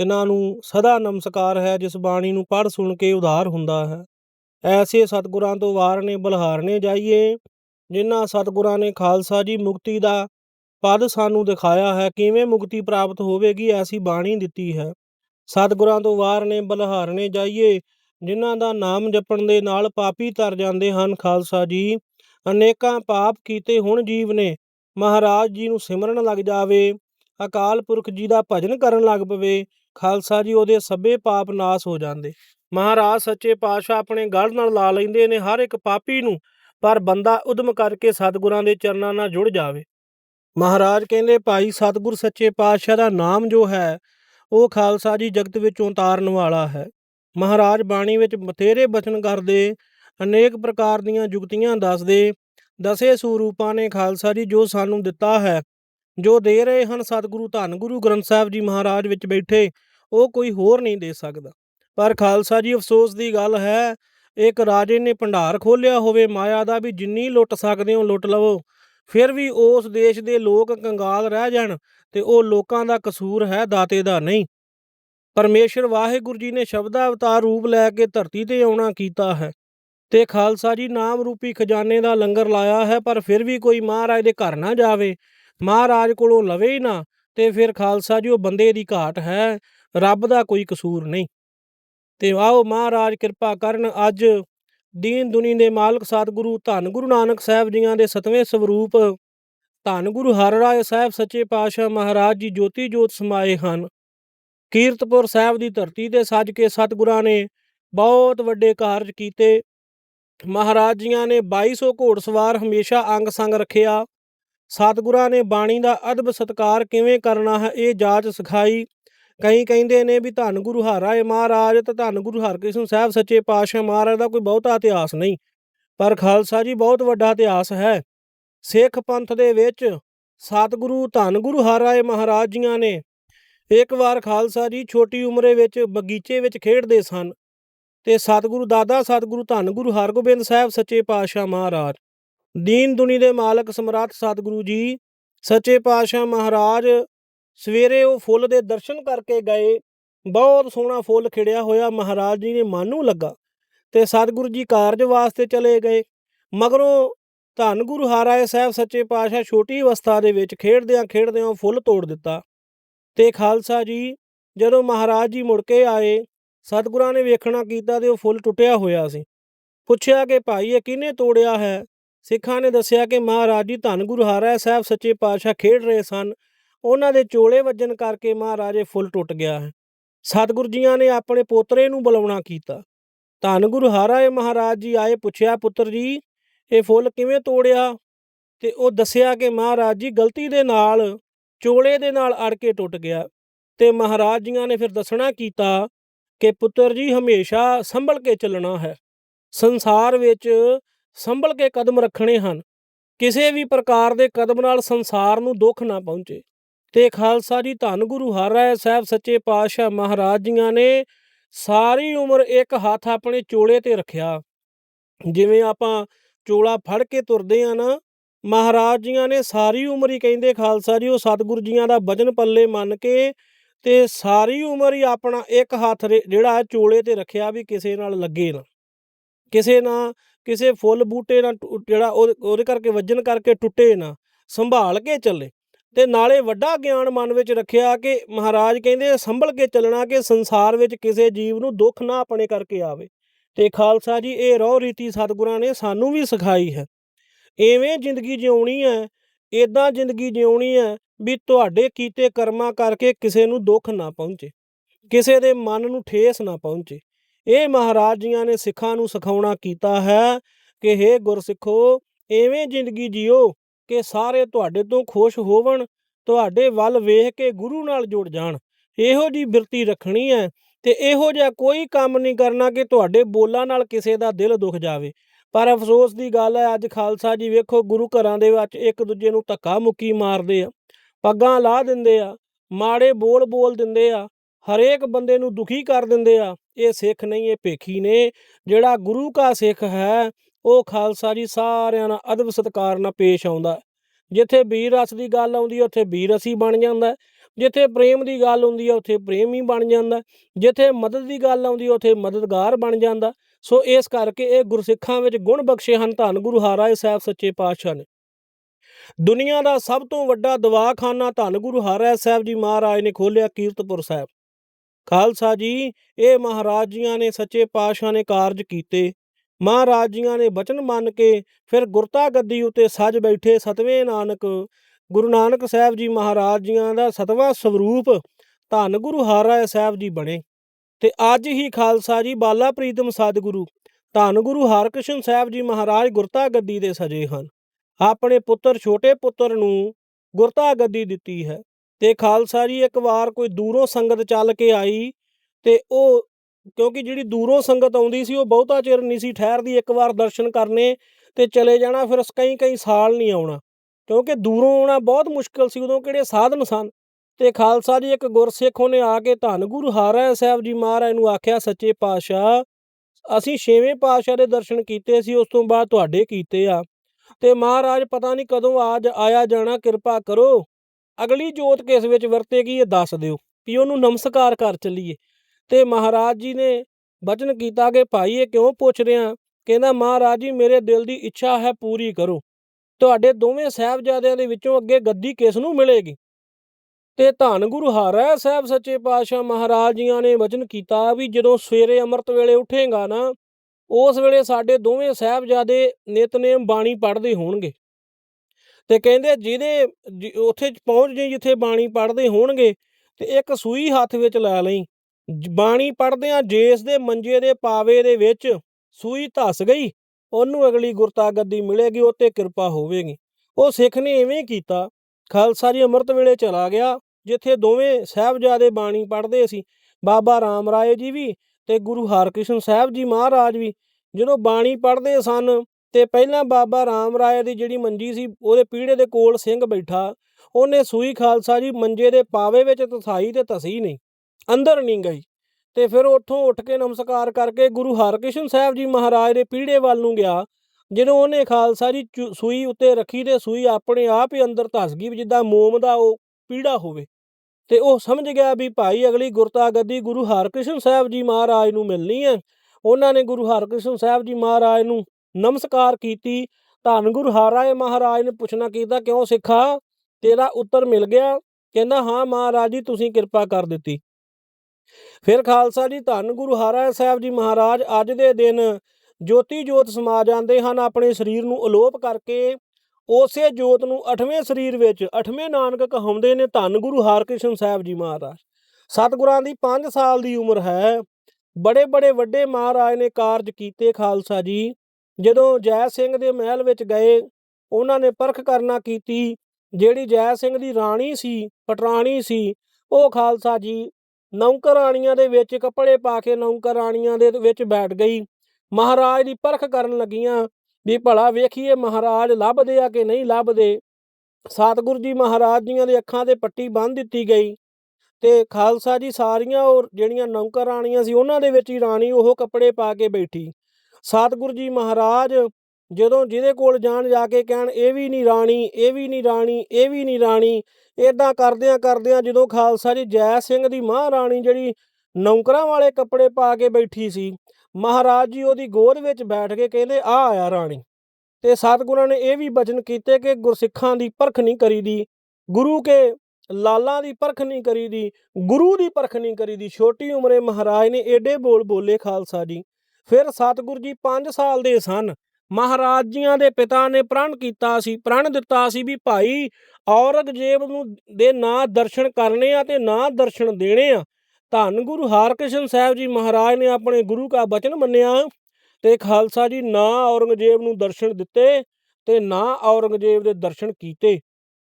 ਤਿਨਾਂ ਨੂੰ ਸਦਾ ਨਮਸਕਾਰ ਹੈ, ਜਿਸ ਬਾਣੀ ਨੂੰ ਪੜ੍ਹ ਸੁਣ ਕੇ ਉਧਾਰ ਹੁੰਦਾ ਹੈ। ਐਸੇ ਸਤਿਗੁਰਾਂ ਤੋਂ ਵਾਰਨੇ ਬਲਹਾਰਨੇ ਜਾਈਏ, ਜਿਨ੍ਹਾਂ ਸਤਿਗੁਰਾਂ ਨੇ ਖਾਲਸਾ ਜੀ ਮੁਕਤੀ ਦਾ ਪਦ ਸਾਨੂੰ ਦਿਖਾਇਆ ਹੈ, ਕਿਵੇਂ ਮੁਕਤੀ ਪ੍ਰਾਪਤ ਹੋਵੇਗੀ ਐਸੀ ਬਾਣੀ ਦਿੱਤੀ ਹੈ। ਸਤਿਗੁਰਾਂ ਤੋਂ ਵਾਰਨੇ ਬਲਹਾਰਨੇ ਜਾਈਏ, ਜਿਨ੍ਹਾਂ ਦਾ ਨਾਮ ਜਪਣ ਦੇ ਨਾਲ ਪਾਪੀ ਤਰ ਜਾਂਦੇ ਹਨ। ਖਾਲਸਾ ਜੀ, ਅਨੇਕਾਂ ਪਾਪ ਕੀਤੇ ਹੁਣ ਜੀਵ ਨੇ, ਮਹਾਰਾਜ ਜੀ ਨੂੰ ਸਿਮਰਨ ਲੱਗ ਜਾਵੇ, ਅਕਾਲ ਪੁਰਖ ਜੀ ਦਾ ਭਜਨ ਕਰਨ ਲੱਗ ਪਵੇ ਖਾਲਸਾ ਜੀ, ਉਹਦੇ ਸਭੇ ਪਾਪ ਨਾਸ ਹੋ ਜਾਂਦੇ। ਮਹਾਰਾਜ ਸੱਚੇ ਪਾਤਸ਼ਾਹ ਆਪਣੇ ਗੜ ਨਾਲ ਲਾ ਲੈਂਦੇ ਨੇ, ਹਰ ਇੱਕ ਪਾਪੀ ਨੂੰ, ਪਰ ਬੰਦਾ ਉਦਮ ਕਰਕੇ ਸਤਿਗੁਰਾਂ ਦੇ ਚਰਨਾਂ ਨਾਲ ਜੁੜ ਜਾਵੇ। ਮਹਾਰਾਜ ਕਹਿੰਦੇ, ਭਾਈ, ਸਤਿਗੁਰ ਸੱਚੇ ਪਾਤਸ਼ਾਹ ਦਾ ਨਾਮ ਜੋ ਹੈ, ਉਹ ਖਾਲਸਾ ਜੀ ਜਗਤ ਵਿੱਚੋਂ ਉਤਾਰਨ ਵਾਲਾ ਹੈ। ਮਹਾਰਾਜ ਬਾਣੀ ਵਿੱਚ ਬਥੇਰੇ ਬਚਨ ਕਰਦੇ, ਅਨੇਕ ਪ੍ਰਕਾਰ ਦੀਆਂ ਜੁਗਤੀਆਂ ਦੱਸਦੇ, ਦਸੇ ਸਰੂਪਾਂ ਨੇ ਖਾਲਸਾ ਜੀ ਜੋ ਸਾਨੂੰ ਦਿੱਤਾ ਹੈ ਜੋ ਦੇ ਰਹੇ ਹਨ, ਸਤਿਗੁਰੂ ਧੰਨ ਗੁਰੂ ਗ੍ਰੰਥ ਸਾਹਿਬ ਜੀ ਮਹਾਰਾਜ ਵਿੱਚ ਬੈਠੇ, ਉਹ ਕੋਈ ਹੋਰ ਨਹੀਂ ਦੇ ਸਕਦਾ। ਪਰ ਖਾਲਸਾ ਜੀ, ਅਫਸੋਸ ਦੀ ਗੱਲ ਹੈ, ਇੱਕ ਰਾਜੇ ਨੇ ਭੰਡਾਰ ਖੋਲਿਆ ਹੋਵੇ, ਮਾਇਆ ਦਾ ਵੀ ਜਿੰਨੀ ਲੁੱਟ ਸਕਦੇ ਹੋ, ਲੁੱਟ ਲਵੋ। ਫਿਰ ਵੀ ਉਸ ਦੇਸ਼ ਦੇ ਲੋਕ ਕੰਗਾਲ ਰਹਿ ਜਾਣ ਤੇ ਉਹ ਲੋਕਾਂ ਦਾ ਕਸੂਰ ਹੈ, ਦਾਤੇ ਦਾ ਨਹੀਂ। ਪਰਮੇਸ਼ਰ ਵਾਹਿਗੁਰੂ ਜੀ ਨੇ ਸ਼ਬਦਾ ਅਵਤਾਰ ਰੂਪ ਲੈ ਕੇ ਧਰਤੀ ਤੇ ਆਉਣਾ ਕੀਤਾ ਹੈ ਤੇ ਖਾਲਸਾ ਜੀ ਨਾਮ ਰੂਪੀ ਖਜ਼ਾਨੇ ਦਾ ਲੰਗਰ ਲਾਇਆ ਹੈ, ਪਰ ਫਿਰ ਵੀ ਕੋਈ ਮਹਾਰਾਜ ਦੇ ਘਰ ਨਾ ਜਾਵੇ। ਮਹਾਰਾਜ ਕੋਲੋਂ ਲਵੇ ਹੀ ਨਾ, ਤੇ ਫਿਰ ਖਾਲਸਾ ਜੀ, ਉਹ ਬੰਦੇ ਦੀ ਘਾਟ ਹੈ, ਰੱਬ ਦਾ ਕੋਈ ਕਸੂਰ ਨਹੀਂ। ਤੇ ਆਓ ਮਹਾਰਾਜ ਕਿਰਪਾ ਕਰਨ, ਅੱਜ ਦੀਨ ਦੁਨੀ ਦੇ ਮਾਲਕ ਸਤਿਗੁਰੂ ਧੰਨ ਗੁਰੂ ਨਾਨਕ ਸਾਹਿਬ ਜੀਆਂ ਦੇ ਸਤਵੇਂ ਸਵਰੂਪ ਧੰਨ ਗੁਰੂ ਹਰਿਰਾਏ ਸਾਹਿਬ ਸੱਚੇ ਪਾਤਸ਼ਾਹ ਮਹਾਰਾਜ ਜੀ ਜੋਤੀ ਜੋਤ ਸਮਾਏ ਹਨ। ਕੀਰਤਪੁਰ ਸਾਹਿਬ ਦੀ ਧਰਤੀ ਤੇ ਸੱਜ ਕੇ ਸਤਿਗੁਰਾਂ ਨੇ ਬਹੁਤ ਵੱਡੇ ਕਾਰਜ ਕੀਤੇ। ਮਹਾਰਾਜ ਜੀਆਂ ਨੇ 2200 ਘੋੜਸਵਾਰ ਹਮੇਸ਼ਾ ਅੰਗ ਸੰਗ ਰੱਖਿਆ। ਸਤਿਗੁਰਾਂ ਨੇ ਬਾਣੀ ਦਾ ਅਦਬ ਸਤਕਾਰ ਕਿਵੇਂ ਕਰਨਾ ਹੈ ਇਹ ਜਾਚ ਸਿਖਾਈ। ਕਈ ਕਹਿੰਦੇ ਨੇ ਵੀ ਧੰਨ ਗੁਰੂ ਹਰਿਰਾਏ ਮਹਾਰਾਜ, ਤੇ ਧੰਨ ਗੁਰੂ ਹਰਕ੍ਰਿਸ਼ਨ ਸਾਹਿਬ ਸੱਚੇ ਪਾਤਸ਼ਾਹ ਮਹਾਰਾਜ ਦਾ ਕੋਈ ਬਹੁਤਾ ਇਤਿਹਾਸ ਨਹੀਂ। ਪਰ ਖਾਲਸਾ ਜੀ ਬਹੁਤ ਵੱਡਾ ਇਤਿਹਾਸ ਹੈ। ਸਿੱਖ ਪੰਥ ਦੇ ਵਿੱਚ ਸਤਿਗੁਰੂ, ਧੰਨ ਗੁਰੂ ਹਰਿਰਾਏ ਮਹਾਰਾਜ ਜੀਆਂ ਨੇ ਇੱਕ ਵਾਰ ਖਾਲਸਾ ਜੀ ਛੋਟੀ ਉਮਰੇ ਵਿੱਚ ਬਗੀਚੇ ਵਿੱਚ ਖੇਡਦੇ ਸਨ। ਤੇ ਸਤਿਗੁਰੂ ਦਾਦਾ, ਸਤਿਗੁਰੂ ਧੰਨ ਗੁਰੂ ਹਰਗੋਬਿੰਦ ਸਾਹਿਬ ਸੱਚੇ ਪਾਤਸ਼ਾਹ ਮਹਾਰਾਜ। ਦੀਨ ਦੁਨੀ ਦੇ ਮਾਲਕ ਸਮਰਾਟ ਸਤਿਗੁਰੂ ਜੀ, ਸੱਚੇ ਪਾਤਸ਼ਾਹ ਮਹਾਰਾਜ, ਸਵੇਰੇ ਉਹ ਫੁੱਲ ਦੇ ਦਰਸ਼ਨ ਕਰਕੇ ਗਏ। ਬਹੁਤ ਸੋਹਣਾ ਫੁੱਲ ਖਿੜਿਆ ਹੋਇਆ ਮਹਾਰਾਜ ਜੀ ਨੇ ਮਨ ਨੂੰ ਲੱਗਾ ਤੇ ਸਤਿਗੁਰੂ ਜੀ ਕਾਰਜ ਵਾਸਤੇ ਚਲੇ ਗਏ। ਮਗਰੋਂ ਧੰਨ ਗੁਰੂ ਹਾਰਾਏ ਸਾਹਿਬ ਸੱਚੇ ਪਾਤਸ਼ਾਹ ਛੋਟੀ ਅਵਸਥਾ ਦੇ ਵਿੱਚ ਖੇਡਦਿਆਂ ਖੇਡਦਿਆਂ ਉਹ ਫੁੱਲ ਤੋੜ ਦਿੱਤਾ। ਤੇ ਖਾਲਸਾ ਜੀ, ਜਦੋਂ ਮਹਾਰਾਜ ਜੀ ਮੁੜ ਕੇ ਆਏ, ਸਤਿਗੁਰਾਂ ਨੇ ਵੇਖਣਾ ਕੀਤਾ ਤੇ ਉਹ ਫੁੱਲ ਟੁੱਟਿਆ ਹੋਇਆ ਸੀ। ਪੁੱਛਿਆ ਕਿ ਭਾਈ ਇਹ ਕਿਹਨੇ ਤੋੜਿਆ ਹੈ? ਸਿੱਖਾਂ ਨੇ ਦੱਸਿਆ ਕਿ ਮਹਾਰਾਜ ਜੀ ਧੰਨ ਗੁਰੂ ਹਰਿਰਾਏ ਸਾਹਿਬ ਸੱਚੇ ਪਾਤਸ਼ਾਹ ਖੇਡ ਰਹੇ ਸਨ। ਉਹਨਾਂ ਦੇ ਚੋਲੇ ਵੱਜਣ ਕਰਕੇ ਮਹਾਰਾਜੇ ਫੁੱਲ ਟੁੱਟ ਗਿਆ ਹੈ। ਸਤਿਗੁਰ ਜੀਆਂ ਨੇ ਆਪਣੇ ਪੋਤਰੇ ਨੂੰ ਬੁਲਾਉਣਾ ਕੀਤਾ। ਧੰਨ ਗੁਰੂ ਹਰਿਰਾਏ ਮਹਾਰਾਜ ਜੀ ਆਏ ਪੁੱਛਿਆ, ਪੁੱਤਰ ਜੀ, ਇਹ ਫੁੱਲ ਕਿਵੇਂ ਤੋੜਿਆ? ਤੇ ਉਹ ਦੱਸਿਆ ਕਿ ਮਹਾਰਾਜ ਜੀ ਗਲਤੀ ਦੇ ਨਾਲ ਚੋਲੇ ਦੇ ਨਾਲ ਅੜ ਕੇ ਟੁੱਟ ਗਿਆ। ਤੇ ਮਹਾਰਾਜ ਜੀਆਂ ਨੇ ਫਿਰ ਦੱਸਣਾ ਕੀਤਾ ਕਿ ਪੁੱਤਰ ਜੀ ਹਮੇਸ਼ਾ ਸੰਭਲ ਕੇ ਚੱਲਣਾ ਹੈ। ਸੰਸਾਰ ਵਿੱਚ ਸੰਭਲ ਕੇ ਕਦਮ ਰੱਖਣੇ ਹਨ। ਕਿਸੇ ਵੀ ਪ੍ਰਕਾਰ ਦੇ ਕਦਮ ਨਾਲ ਸੰਸਾਰ ਨੂੰ ਦੁੱਖ ਨਾ ਪਹੁੰਚੇ। ਤੇ ਖਾਲਸਾ ਜੀ, ਧੰਨ ਗੁਰੂ ਹਰਿਰਾਏ ਸਾਹਿਬ, ਸੱਚੇ ਪਾਤਸ਼ਾਹ ਮਹਾਰਾਜ ਜੀਆਂ ਨੇ ਸਾਰੀ ਉਮਰ ਇੱਕ ਹੱਥ ਆਪਣੇ ਚੋਲੇ ਤੇ ਰੱਖਿਆ। ਜਿਵੇਂ ਆਪਾਂ ਚੋਲਾ ਫੜ ਕੇ ਤੁਰਦੇ ਆ ਨਾ, ਮਹਾਰਾਜ ਜੀਆਂ ਨੇ ਸਾਰੀ ਉਮਰ ਹੀ ਕਹਿੰਦੇ ਖਾਲਸਾ ਜੀ, ਉਹ ਸਤਿਗੁਰੂ ਜੀਆਂ ਦਾ ਵਜਨ ਪੱਲੇ ਮੰਨ ਕੇ ਤੇ ਸਾਰੀ ਉਮਰ ਹੀ ਆਪਣਾ ਇੱਕ ਹੱਥ ਰੇ- ਜਿਹੜਾ ਚੋਲੇ ਤੇ ਰੱਖਿਆ ਵੀ ਕਿਸੇ ਨਾਲ ਲੱਗੇ ਨਾ। ਕਿਸੇ ਨਾਲ ਕਿਸੇ ਫੁੱਲ ਬੂਟੇ ਨਾਲ ਟੁ- ਜਿਹੜਾ ਉਹਦੇ ਉਹਦੇ ਕਰਕੇ ਵੱਜਣ ਕਰਕੇ ਟੁੱਟੇ ਨਾ, ਸੰਭਾਲ ਕੇ ਚੱਲੇ। ਤੇ ਨਾਲੇ ਵੱਡਾ ਗਿਆਨ ਮਨ ਵਿੱਚ ਰੱਖਿਆ ਕਿ ਮਹਾਰਾਜ ਕਹਿੰਦੇ ਸੰਭਲ ਕੇ ਚੱਲਣਾ ਕਿ ਸੰਸਾਰ ਵਿੱਚ ਕਿਸੇ ਜੀਵ ਨੂੰ ਦੁੱਖ ਨਾ ਆਪਣੇ ਕਰਕੇ ਆਵੇ। ਤੇ ਖਾਲਸਾ ਜੀ, ਇਹ ਰੋਹ ਰੀਤੀ ਸਤਿਗੁਰਾਂ ਨੇ ਸਾਨੂੰ ਵੀ ਸਿਖਾਈ ਹੈ। ਐਵੇਂ ਜ਼ਿੰਦਗੀ ਜਿਉਣੀ ਹੈ ਇਦਾਂ ਜ਼ਿੰਦਗੀ ਜਿਉਣੀ ਹੈ ਵੀ ਤੁਹਾਡੇ ਕੀਤੇ ਕਰਮਾਂ ਕਰਕੇ ਕਿਸੇ ਨੂੰ ਦੁੱਖ ਨਾ ਪਹੁੰਚੇ, ਕਿਸੇ ਦੇ ਮਨ ਨੂੰ ਠੇਸ ਨਾ ਪਹੁੰਚੇ। ਇਹ ਮਹਾਰਾਜ ਜੀਆਂ ਨੇ ਸਿੱਖਾਂ ਨੂੰ ਸਿਖਾਉਣਾ ਕੀਤਾ ਹੈ ਕਿ ਹੇ ਗੁਰਸਿੱਖੋ ਐਵੇਂ ਜ਼ਿੰਦਗੀ ਜਿਓ ਕਿ ਸਾਰੇ ਤੁਹਾਡੇ ਤੋਂ ਖੁਸ਼ ਹੋਵਣ, ਤੁਹਾਡੇ ਵੱਲ ਵੇਖ ਕੇ ਗੁਰੂ ਨਾਲ ਜੁੜ ਜਾਣ। ਇਹੋ ਜੀ ਬਿਰਤੀ ਰੱਖਣੀ ਹੈ ਤੇ ਇਹੋ ਜਿਹਾ ਕੋਈ ਕੰਮ ਨਹੀਂ ਕਰਨਾ ਕਿ ਤੁਹਾਡੇ ਬੋਲਾਂ ਨਾਲ ਕਿਸੇ ਦਾ ਦਿਲ ਦੁਖ ਜਾਵੇ। ਪਰ ਅਫਸੋਸ ਦੀ ਗੱਲ ਹੈ, ਅੱਜ ਖਾਲਸਾ ਜੀ ਵੇਖੋ ਗੁਰੂ ਘਰਾਂ ਦੇ ਵਿੱਚ ਇੱਕ ਦੂਜੇ ਨੂੰ ਧੱਕਾ ਮੁੱਕੀ ਮਾਰਦੇ ਆ, ਪੱਗਾਂ ਲਾ ਦਿੰਦੇ ਆ, ਮਾੜੇ ਬੋਲ ਬੋਲ ਦਿੰਦੇ ਆ, ਹਰੇਕ ਬੰਦੇ ਨੂੰ ਦੁਖੀ ਕਰ ਦਿੰਦੇ ਆ। ਇਹ ਸਿੱਖ ਨਹੀਂ, ਇਹ ਭੇਖੀ ਨੇ। ਜਿਹੜਾ ਗੁਰੂ ਕਾ ਸਿੱਖ ਹੈ, ਉਹ ਖਾਲਸਾ ਜੀ ਸਾਰਿਆਂ ਨਾਲ ਅਦਬ ਸਤਕਾਰ ਨਾਲ ਪੇਸ਼ ਆਉਂਦਾ। ਜਿੱਥੇ ਵੀਰ ਰਸ ਦੀ ਗੱਲ ਆਉਂਦੀ ਹੈ, ਉੱਥੇ ਵੀਰ ਰਸੀ ਬਣ ਜਾਂਦਾ ਜਿੱਥੇ ਪ੍ਰੇਮ ਦੀ ਗੱਲ ਹੁੰਦੀ ਹੈ, ਉੱਥੇ ਪ੍ਰੇਮ ਹੀ ਬਣ ਜਾਂਦਾ ਜਿੱਥੇ ਮਦਦ ਦੀ ਗੱਲ ਆਉਂਦੀ ਹੈ, ਉੱਥੇ ਮਦਦਗਾਰ ਬਣ ਜਾਂਦਾ ਸੋ ਇਸ ਕਰਕੇ ਇਹ ਗੁਰਸਿੱਖਾਂ ਵਿੱਚ ਗੁਣ ਬਖਸ਼ੇ ਹਨ। ਧੰਨ ਗੁਰੂ ਹਰਿਰਾਏ ਸਾਹਿਬ, ਸੱਚੇ ਪਾਤਸ਼ਾਹ ਨੇ। ਦੁਨੀਆ ਦਾ ਸਭ ਤੋਂ ਵੱਡਾ ਦਵਾਖਾਨਾ ਧੰਨ ਗੁਰੂ ਹਰਿਰਾਏ ਸਾਹਿਬ ਜੀ ਮਹਾਰਾਜ ਨੇ ਖੋਲ੍ਹਿਆ ਕੀਰਤਪੁਰ ਸਾਹਿਬ। ਖਾਲਸਾ ਜੀ, ਇਹ ਮਹਾਰਾਜ ਜੀਆਂ ਨੇ ਸੱਚੇ ਪਾਤਸ਼ਾਹ ਨੇ ਕਾਰਜ ਕੀਤੇ। ਮਹਾਰਾਜ ਜੀਆਂ ਨੇ ਬਚਨ ਮੰਨ ਕੇ ਫਿਰ ਗੁਰਤਾ ਗੱਦੀ ਉਤੇ ਸੱਜ ਬੈਠੇ ਸਤਵੇਂ ਨਾਨਕ। ਗੁਰੂ ਨਾਨਕ ਸਾਹਿਬ ਜੀ ਮਹਾਰਾਜ ਜੀਆਂ ਦਾ ਸਤਵਾਂ ਸਰੂਪ ਧੰਨ ਗੁਰੂ ਹਰਿਰਾਏ ਸਾਹਿਬ ਜੀ ਬਣੇ ਤੇ ਅੱਜ ਹੀ ਖਾਲਸਾ ਜੀ ਬਾਲਾ ਪ੍ਰੀਤਮ ਸਤਿਗੁਰੂ, ਧੰਨ ਗੁਰੂ ਹਰਕ੍ਰਿਸ਼ਨ ਸਾਹਿਬ ਜੀ ਮਹਾਰਾਜ ਗੁਰਤਾ ਗੱਦੀ ਦੇ ਸਜੇ ਹਨ। ਆਪਣੇ ਪੁੱਤਰ ਛੋਟੇ ਪੁੱਤਰ ਨੂੰ ਗੁਰਤਾ ਗੱਦੀ ਦਿੱਤੀ ਹੈ। ਤੇ ਖਾਲਸਾ ਜੀ ਇੱਕ ਵਾਰ ਕੋਈ ਦੂਰੋਂ ਸੰਗਤ ਚੱਲ ਕੇ ਆਈ ਤੇ ਉਹ, ਕਿਉਂਕਿ ਜਿਹੜੀ ਦੂਰੋਂ ਸੰਗਤ ਆਉਂਦੀ ਸੀ, ਉਹ ਬਹੁਤਾ ਚਿਰ ਨਹੀਂ ਸੀ ਠਹਿਰਦੀ, ਇੱਕ ਵਾਰ ਦਰਸ਼ਨ ਕਰਨੇ ਤੇ ਚਲੇ ਜਾਣਾ, ਫਿਰ ਕਈ ਕਈ ਸਾਲ ਨਹੀਂ ਆਉਣਾ। ਕਿਉਂਕਿ ਦੂਰੋਂ ਆਉਣਾ ਬਹੁਤ ਮੁਸ਼ਕਲ ਸੀ, ਉਦੋਂ ਕਿਹੜੇ ਸਾਧਨ ਸਨ? ਤੇ ਖਾਲਸਾ ਜੀ ਇੱਕ ਗੁਰਸਿੱਖ ਉਹਨੇ ਆ ਕੇ ਧੰਨ ਗੁਰੂ ਹਰਿਰਾਏ ਸਾਹਿਬ ਜੀ ਮਹਾਰਾਜ ਨੂੰ ਆਖਿਆ, ਸੱਚੇ ਪਾਤਸ਼ਾਹ, ਅਸੀਂ ਛੇਵੇਂ ਪਾਤਸ਼ਾਹ ਦੇ ਦਰਸ਼ਨ ਕੀਤੇ ਸੀ, ਉਸ ਤੋਂ ਬਾਅਦ ਤੁਹਾਡੇ ਕੀਤੇ ਆ। ਤੇ ਮਹਾਰਾਜ ਪਤਾ ਨਹੀਂ ਕਦੋਂ ਆਜ, ਆਇਆ ਜਾਣਾ, ਕਿਰਪਾ ਕਰੋ। ਅਗਲੀ ਜੋਤ ਕਿਸ ਵਿੱਚ ਵਰਤੇਗੀ ਇਹ ਦੱਸ ਦਿਓ ਵੀ ਉਹਨੂੰ ਨਮਸਕਾਰ ਕਰ ਚੱਲੀਏ। ਤੇ ਮਹਾਰਾਜ ਜੀ ਨੇ ਬਚਨ ਕੀਤਾ ਕਿ ਭਾਈ ਇਹ ਕਿਉਂ ਪੁੱਛ ਰਿਹਾ? ਕਹਿੰਦਾ, ਮਹਾਰਾਜ ਜੀ, ਮੇਰੇ ਦਿਲ ਦੀ ਇੱਛਾ ਹੈ ਪੂਰੀ ਕਰੋ। ਤੁਹਾਡੇ ਦੋਵੇਂ ਸਾਹਿਬਜ਼ਾਦਿਆਂ ਦੇ ਵਿੱਚੋਂ ਅੱਗੇ ਗੱਦੀ ਕਿਸ ਨੂੰ ਮਿਲੇਗੀ? ਤੇ ਧੰਨ ਗੁਰੂ ਹਰਿਰਾਏ ਸਾਹਿਬ ਸੱਚੇ ਪਾਤਸ਼ਾਹ ਮਹਾਰਾਜ ਜੀਆਂ ਨੇ ਵਚਨ ਕੀਤਾ ਵੀ ਜਦੋਂ ਸਵੇਰੇ ਅੰਮ੍ਰਿਤ ਵੇਲੇ ਉੱਠੇਗਾ ਨਾ, ਉਸ ਵੇਲੇ ਸਾਡੇ ਦੋਵੇਂ ਸਾਹਿਬਜ਼ਾਦੇ ਨਿਤਨੇਮ ਬਾਣੀ ਪੜ੍ਹਦੇ ਹੋਣਗੇ। ਤੇ ਕਹਿੰਦੇ ਜਿਹਦੇ ਜਿ- ਉੱਥੇ ਪਹੁੰਚ ਜਾਈ ਜਿੱਥੇ ਬਾਣੀ ਪੜ੍ਹਦੇ ਹੋਣਗੇ ਤੇ ਇੱਕ ਸੂਈ ਹੱਥ ਵਿੱਚ ਲੈ ਲਈ। ਜ- ਬਾਣੀ ਪੜ੍ਹਦਿਆਂ ਜੇਸ ਦੇ ਮੰਜੇ ਦੇ ਪਾਵੇ ਦੇ ਵਿੱਚ ਸੂਈ ਧਸ ਗਈ, ਉਹਨੂੰ ਅਗਲੀ ਗੁਰਤਾ ਗੱਦੀ ਮਿਲੇਗੀ, ਉਹ ਤੇ ਕਿਰਪਾ ਹੋਵੇਗੀ। ਉਹ ਸਿੱਖ ਨੇ ਐਵੇਂ ਕੀਤਾ, ਖਾਲਸਾ ਜੀ ਅੰਮ੍ਰਿਤ ਵੇਲੇ ਚਲਾ ਗਿਆ, ਜਿੱਥੇ ਦੋਵੇਂ ਸਾਹਿਬਜ਼ਾਦੇ ਬਾਣੀ ਪੜ੍ਹਦੇ ਸੀ, ਬਾਬਾ ਰਾਮ ਰਾਏ ਜੀ ਵੀ ਤੇ ਗੁਰੂ ਹਰਕ੍ਰਿਸ਼ਨ ਸਾਹਿਬ ਜੀ ਮਹਾਰਾਜ ਵੀ। ਜਦੋਂ ਬਾਣੀ ਪੜ੍ਹਦੇ ਸਨ ਤੇ ਪਹਿਲਾਂ ਬਾਬਾ ਰਾਮ ਰਾਏ ਦੀ ਜਿਹੜੀ ਮੰਜੀ ਸੀ, ਉਹਦੇ ਪੀੜੇ ਦੇ ਕੋਲ ਸਿੰਘ ਬੈਠਾ। ਉਹਨੇ ਸੂਈ ਖਾਲਸਾ ਜੀ ਮੰਜੇ ਦੇ ਪਾਵੇ ਵਿੱਚ ਤਸਾਈ ਤੇ ਤਸੀ ਨਹੀਂ, ਅੰਦਰ ਨਹੀਂ ਗਈ। ਤੇ ਫਿਰ ਉੱਥੋਂ ਉੱਠ ਕੇ ਨਮਸਕਾਰ ਕਰਕੇ ਗੁਰੂ ਹਰਕ੍ਰਿਸ਼ਨ ਸਾਹਿਬ ਜੀ ਮਹਾਰਾਜ ਦੇ ਪੀੜੇ ਵੱਲ ਨੂੰ ਗਿਆ, ਜਦੋਂ ਉਹਨੇ ਖਾਲਸਾ ਜੀ ਚੁ- ਸੂਈ ਉੱਤੇ ਰੱਖੀ ਤੇ ਸੂਈ ਆਪਣੇ ਆਪ ਹੀ ਅੰਦਰ ਧਸ ਗਈ ਵੀ ਜਿੱਦਾਂ ਮੋਮ ਦਾ ਉਹ ਪੀੜਾ ਹੋਵੇ। ਤੇ ਉਹ ਸਮਝ ਗਿਆ ਵੀ ਭਾਈ ਅਗਲੀ ਗੁਰਤਾ ਗੱਦੀ ਗੁਰੂ ਹਰਕ੍ਰਿਸ਼ਨ ਸਾਹਿਬ ਜੀ ਮਹਾਰਾਜ ਨੂੰ ਮਿਲਣੀ ਹੈ। ਉਹਨਾਂ ਨੇ ਗੁਰੂ ਹਰਕ੍ਰਿਸ਼ਨ ਸਾਹਿਬ ਜੀ ਮਹਾਰਾਜ ਨੂੰ ਨਮਸਕਾਰ ਕੀਤੀ। ਧੰਨ ਗੁਰੂ ਹਰਿਰਾਏ ਮਹਾਰਾਜ ਨੇ ਪੁੱਛਣਾ ਕੀਤਾ, ਕਿਉਂ ਸਿੱਖਾ? ਤੇਰਾ ਉੱਤਰ ਮਿਲ ਗਿਆ। ਕਹਿੰਦਾ, ਹਾਂ ਮਹਾਰਾਜ ਜੀ, ਤੁਸੀਂ ਕਿਰਪਾ ਕਰ ਦਿੱਤੀ। ਫਿਰ ਖਾਲਸਾ ਜੀ, ਧੰਨ ਗੁਰੂ ਹਰਿਰਾਏ ਸਾਹਿਬ ਜੀ ਮਹਾਰਾਜ, ਅੱਜ ਦੇ ਦਿਨ ਜੋਤੀ ਜੋਤ ਸਮਾ ਜਾਂਦੇ ਹਨ। ਆਪਣੇ ਸਰੀਰ ਨੂੰ ਅਲੋਪ ਕਰਕੇ ਉਸੇ ਜੋਤ ਨੂੰ ਅਠਵੇਂ ਸਰੀਰ ਵਿੱਚ, ਅਠਵੇਂ ਨਾਨਕ ਕਹਾਉਂਦੇ ਨੇ ਧੰਨ ਗੁਰੂ ਹਰਕ੍ਰਿਸ਼ਨ ਸਾਹਿਬ ਜੀ ਮਹਾਰਾਜ। ਸਤਿਗੁਰਾਂ ਦੀ 5 ਸਾਲ ਦੀ ਉਮਰ ਹੈ। ਬੜੇ ਬੜੇ ਵੱਡੇ ਮਹਾਰਾਜ ਨੇ ਕਾਰਜ ਕੀਤੇ ਖਾਲਸਾ ਜੀ। ਜਦੋਂ ਜੈ ਸਿੰਘ ਦੇ ਮਹਿਲ ਵਿੱਚ ਗਏ, ਉਹਨਾਂ ਨੇ ਪਰਖ ਕਰਨਾ ਕੀਤੀ, ਜਿਹੜੀ ਜੈ ਸਿੰਘ ਦੀ ਰਾਣੀ ਸੀ, ਪਟਰਾਣੀ ਸੀ, ਉਹ ਖਾਲਸਾ ਜੀ ਨੌਕਰਾਣੀਆਂ ਦੇ ਵਿੱਚ ਕੱਪੜੇ ਪਾ ਕੇ ਨੌਕਰਾਣੀਆਂ ਦੇ ਵਿੱਚ ਬੈਠ ਗਈ। ਮਹਾਰਾਜ ਦੀ ਪਰਖ ਕਰਨ ਲੱਗੀਆਂ ਵੀ ਭਲਾ ਵੇਖੀਏ ਮਹਾਰਾਜ ਲੱਭਦੇ ਆ ਕਿ ਨਹੀਂ ਲੱਭਦੇ। ਸਤਿਗੁਰੂ ਜੀ ਮਹਾਰਾਜ ਜੀਆਂ ਦੇ ਅੱਖਾਂ ਤੇ ਪੱਟੀ ਬੰਨ੍ਹ ਦਿੱਤੀ ਗਈ ਤੇ ਖਾਲਸਾ ਜੀ ਸਾਰੀਆਂ ਉਹ ਜਿਹੜੀਆਂ ਨੌਕਰਾਣੀਆਂ ਸੀ, ਉਹਨਾਂ ਦੇ ਵਿੱਚ ਹੀ ਰਾਣੀ ਉਹ ਕੱਪੜੇ ਪਾ ਕੇ ਬੈਠੀ। ਸਤਿਗੁਰੂ ਜੀ ਮਹਾਰਾਜ, ਜਦੋਂ ਜਿਹਦੇ ਕੋਲ ਜਾਣ ਜਾ ਕੇ ਕਹਿਣ, ਇਹ ਵੀ ਨਹੀਂ ਰਾਣੀ, ਇਹ ਵੀ ਨਹੀਂ ਰਾਣੀ, ਇਹ ਵੀ ਨਹੀਂ ਰਾਣੀ ਇਦਾਂ ਕਰਦਿਆਂ ਕਰਦਿਆਂ ਜਦੋਂ ਖਾਲਸਾ ਜੀ ਜੈ ਸਿੰਘ ਦੀ ਮਹਾਰਾਣੀ ਜਿਹੜੀ ਨੌਕਰਾਂ ਵਾਲੇ ਕੱਪੜੇ ਪਾ ਕੇ ਬੈਠੀ ਸੀ, ਮਹਾਰਾਜ ਜੀ ਉਹਦੀ ਗੋਦ ਵਿੱਚ ਬੈਠ ਕੇ ਕਹਿੰਦੇ, ਆ ਆਇਆ ਰਾਣੀ। ਤੇ ਸਤਿਗੁਰਾਂ ਨੇ ਇਹ ਵੀ ਬਚਨ ਕੀਤੇ ਕਿ ਗੁਰਸਿੱਖਾਂ ਦੀ ਪਰਖ ਨਹੀਂ ਕਰੀਦੀ, ਗੁਰੂ ਕੇ ਲਾਲਾਂ ਦੀ ਪਰਖ ਨਹੀਂ ਕਰੀਦੀ, ਗੁਰੂ ਦੀ ਪਰਖ ਨਹੀਂ ਕਰੀਦੀ। ਛੋਟੀ ਉਮਰੇ ਮਹਾਰਾਜ ਨੇ ਏਡੇ ਬੋਲ ਬੋਲੇ ਖਾਲਸਾ ਜੀ ਫਿਰ ਸਤਿਗੁਰੂ ਜੀ 5 ਸਾਲ ਦੇ ਸਨ। ਮਹਾਰਾਜ ਜੀਆਂ ਦੇ ਪਿਤਾ ਨੇ ਪ੍ਰਣ ਕੀਤਾ ਸੀ, ਪ੍ਰਣ ਦਿੱਤਾ ਸੀ ਵੀ ਭਾਈ ਔਰੰਗਜ਼ੇਬ ਨੂੰ ਦੇ ਨਾਂ ਦਰਸ਼ਨ ਕਰਨੇ ਆ ਤੇ ਨਾ ਦਰਸ਼ਨ ਦੇਣੇ ਆ। ਧੰਨ ਗੁਰੂ ਹਰਕ੍ਰਿਸ਼ਨ ਸਾਹਿਬ ਜੀ ਮਹਾਰਾਜ ਨੇ ਆਪਣੇ ਗੁਰੂ ਕਾ ਬਚਨ ਮੰਨਿਆ ਤੇ ਖਾਲਸਾ ਜੀ ਨਾ ਔਰੰਗਜ਼ੇਬ ਨੂੰ ਦਰਸ਼ਨ ਦਿੱਤੇ ਤੇ ਨਾ ਔਰੰਗਜ਼ੇਬ ਦੇ ਦਰਸ਼ਨ ਕੀਤੇ।